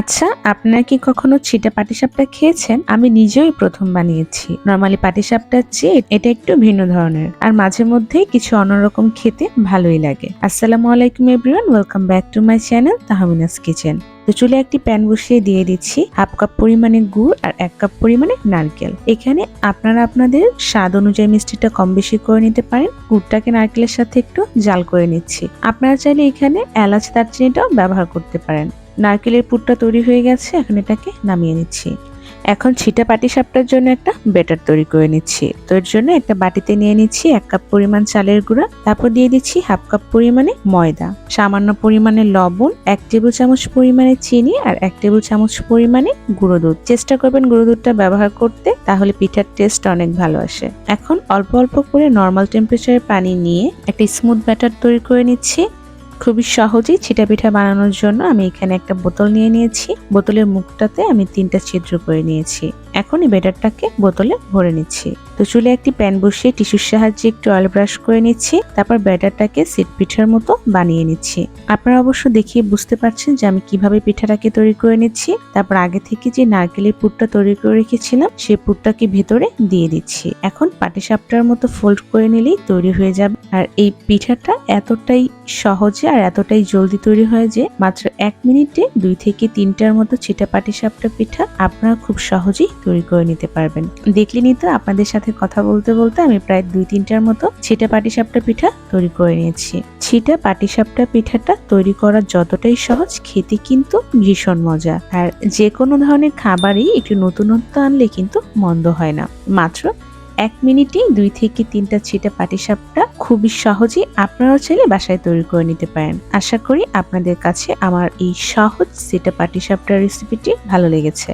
আচ্ছা আপনারা কি কখনো ছিটা পাটিসাপটা খেয়েছেন? আমি নিজেই প্রথম বানিয়েছি। নর্মালি পাটিসাপটার চেয়ে এটা একটু ভিন্ন ধরনের। আর মাঝে মধ্যে কিছু অন্যরকম খেতে ভালোই লাগে। আসসালামু আলাইকুম everyone, welcome back to my channel Tahmina's kitchen. তো চুলে একটি প্যান বসিয়ে দিয়ে দিচ্ছি হাফ কাপ পরিমাণে গুড় আর এক কাপ পরিমাণে নারকেল। এখানে আপনারা আপনাদের স্বাদ অনুযায়ী মিষ্টিটা কম বেশি করে নিতে পারেন। গুড়টাকে নারকেলের সাথে একটু জাল করে নিচ্ছি। আপনারা চাইলে এখানে এলাচ দারচিনিটাও ব্যবহার করতে পারেন। নারকেলের পুরটা তৈরি হয়ে গেছে, এখন এটাকে নামিয়ে নিচ্ছি। এখন ছিটা পাটি সাপটার জন্য একটা বেটার তৈরি করে নিচ্ছি। তো এর জন্য একটা বাটিতে নিয়ে নিচ্ছি এক কাপ পরিমাণ চালের গুঁড়া, তারপর দিয়ে দিচ্ছি হাফ কাপ পরিমাণে ময়দা, সামান্য পরিমাণে লবণ, এক টেবিল চামচ পরিমাণে চিনি আর এক টেবিল চামচ পরিমাণে গুঁড়ো দুধ। চেষ্টা করবেন গুঁড়ো দুধটা ব্যবহার করতে, তাহলে পিঠার টেস্ট অনেক ভালো আসে। এখন অল্প অল্প করে নর্মাল টেম্পারেচারের পানি নিয়ে একটা স্মুথ ব্যাটার তৈরি করে নিচ্ছি। খুবই সহজেই ছিটা পিঠা বানানোর জন্য আমি এখানে একটা বোতল নিয়ে নিয়েছি। বোতলের মুখটাতে আমি তিনটা ছিদ্র করে নিয়েছি। এখন এই ব্যাটারটাকে বোতলে ভরে নিচ্ছি। তো চুলে একটি প্যান বসিয়ে টিস্যুর সাহায্যে একটু অয়েল ব্রাশ করে নিচ্ছি, তারপর ব্যাটারটাকে সিট পিঠার মতো বানিয়ে নিচ্ছি। আপনারা অবশ্য দেখিয়ে বুঝতে পারছেন যে আমি কীভাবে পিঠাটাকে তৈরি করে নিচ্ছি, তারপর আগে থেকে যে নারকেলের পুরটা তৈরি করে রেখেছিলাম সেই পুরটাকে ভেতরে দিয়ে দিচ্ছি। এখন পাটিসাপটার মতো ফোল্ড করে নিলেই তৈরি হয়ে যাবে। আর এই পিঠাটা এতটাই সহজে আর এতটাই জলদি তৈরি হয় যে মাত্র এক মিনিটে দুই থেকে তিনটার মতো ছিটা পাটিসাপটা পিঠা আপনারা খুব সহজেই তৈরি করে নিতে পারবেন। দেখলেনই তো আপনাদের সাথে কথা বলতে বলতে আমি প্রায় দুই তিনটার মতো ছিটা পাটিসাপটা পিঠা তৈরি করে নিয়েছি। ছিটা পাটিসাপটা পিঠাটা তৈরি করা যতটাই সহজ, খেতে কিন্তু ভীষণ মজা। আর যে কোনো ধরনের খাবারই একটু নতুনত্ব আনলে কিন্তু মন্দ হয় না। মাত্র এক মিনিটেই দুই থেকে তিনটা ছিটা পাটিসাপটা খুবই সহজেই আপনারাও চাইলে বাসায় তৈরি করে নিতে পারেন। আশা করি আপনাদের কাছে আমার এই সহজ সিটা পাটিসাপটা রেসিপিটি ভালো লেগেছে।